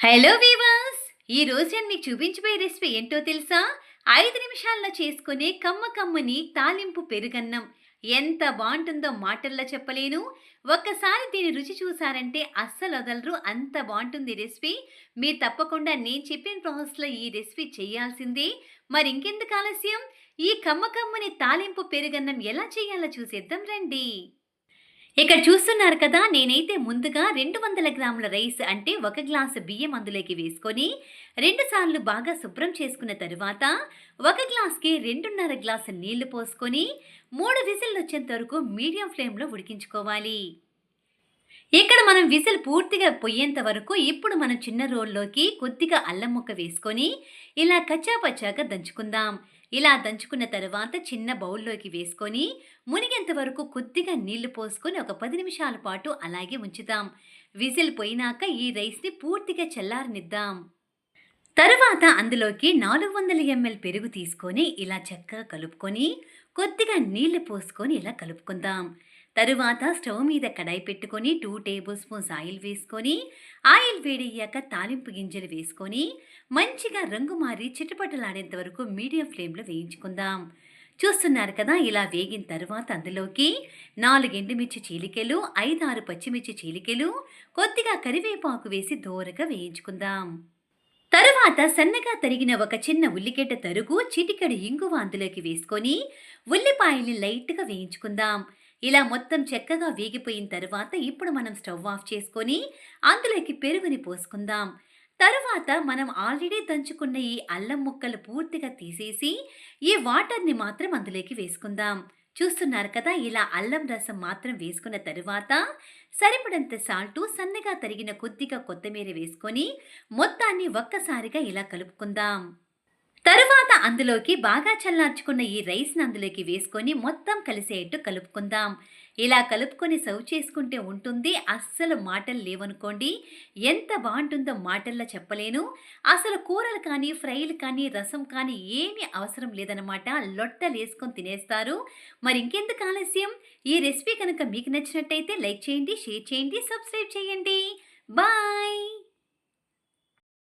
Hello weavers! ఈ రోజు నేను మీకు చూపించబోయే రెసిపీ ఏంటో తెలుసా? ఐదు నిమిషాల్లో చేసుకునే కమ్మ కమ్మని తాలింపు పెరుగన్నం. ఎంత బాగుంటుందో మాటల్లో చెప్పలేను. ఒక్కసారి దీని రుచి చూసారంటే అస్సలు వదలరు. అంత బాగుంటుంది రెసిపీ. మీరు తప్పకుండా నేను చెప్పిన ప్రాసెస్లో ఈ రెసిపీ చేయాల్సిందే. మరి ఇంకెందుకు ఆలస్యం? ఈ కమ్మ కమ్మని తాలింపు పెరుగన్నం ఎలా చేయాలో చూసేద్దాం రండి. ఇక్కడ చూస్తున్నారు కదా నేనైతే ముందుగా రెండు వందల గ్రాముల రైస్ అంటే ఒక గ్లాసు బియ్యం అందులోకి వేసుకొని రెండు సార్లు బాగా శుభ్రం చేసుకున్న తరువాత ఒక గ్లాస్కి రెండున్నర గ్లాసు నీళ్ళు పోసుకొని మూడు విజిల్ వచ్చేంత వరకు మీడియం ఫ్లేమ్లో ఉడికించుకోవాలి. ఇక్కడ మనం విజిల్ పూర్తిగా పొయ్యేంత వరకు ఇప్పుడు మనం చిన్న రోల్లోకి కొద్దిగా అల్లం ముక్క వేసుకొని ఇలా కచ్చాపచ్చాగా దంచుకుందాం. ఇలా దంచుకున్న తర్వాత చిన్న బౌల్లోకి వేసుకొని మునిగేంత వరకు కొద్దిగా నీళ్ళు పోసుకొని ఒక పది నిమిషాల పాటు అలాగే ఉంచుదాం. విజిల్ పోయినాక ఈ రైస్ని పూర్తిగా చల్లారనిద్దాం. తరువాత అందులోకి నాలుగు వందల ఎంఎల్ పెరుగు తీసుకొని ఇలా చక్కగా కలుపుకొని కొద్దిగా నీళ్ళు పోసుకొని ఇలా కలుపుకుందాం. తరువాత స్టవ్ మీద కడాయి పెట్టుకొని టూ టేబుల్ స్పూన్స్ ఆయిల్ వేసుకొని ఆయిల్ వేడయ్యాక తాలింపు గింజలు వేసుకొని మంచిగా రంగు మారి చిటపటలాడేంత వరకు మీడియం ఫ్లేమ్లో వేయించుకుందాం. చూస్తున్నారు కదా ఇలా వేగిన తర్వాత అందులోకి నాలుగు ఎండుమిర్చి చీలికలు ఐదారు పచ్చిమిర్చి చీలికలు కొద్దిగా కరివేపాకు వేసి దోరగా వేయించుకుందాం. తరువాత సన్నగా తరిగిన ఒక చిన్న ఉల్లిగడ్డ తరుగు చిటికెడు ఇంగువ అందులోకి వేసుకొని ఉల్లిపాయల్ని లైట్గా వేయించుకుందాం. ఇలా మొత్తం చక్కగా వేగిపోయిన తర్వాత ఇప్పుడు మనం స్టవ్ ఆఫ్ చేసుకొని అందులోకి పెరుగుని పోసుకుందాం. తరువాత మనం ఆల్రెడీ దంచుకున్న ఈ అల్లం ముక్కలు పూర్తిగా తీసేసి ఈ వాటర్ని మాత్రం అందులోకి వేసుకుందాం. చూస్తున్నారు కదా ఇలా అల్లం రసం మాత్రం వేసుకున్న తరువాత సరిపడంత సాల్టు సన్నగా తరిగిన కొద్దిగా కొత్తిమీర వేసుకొని మొత్తాన్ని ఒక్కసారిగా ఇలా కలుపుకుందాం. తరువాత అందులోకి బాగా చల్లార్చుకున్న ఈ రైస్ని అందులోకి వేసుకొని మొత్తం కలిసేట్టు కలుపుకుందాం. ఇలా కలుపుకొని సర్వ్ చేసుకుంటే ఉంటుంది. అస్సలు మాటలు లేవనుకోండి. ఎంత బాగుంటుందో మాటల్లో చెప్పలేను. అసలు కూరలు కానీ ఫ్రైలు కానీ రసం కానీ ఏమీ అవసరం లేదనమాట లొట్టలు వేసుకొని తినేస్తారు. మరి ఇంకెందుకు ఆలస్యం? ఈ రెసిపీ కనుక మీకు నచ్చినట్టయితే లైక్ చేయండి షేర్ చేయండి సబ్స్క్రైబ్ చేయండి. బాయ్!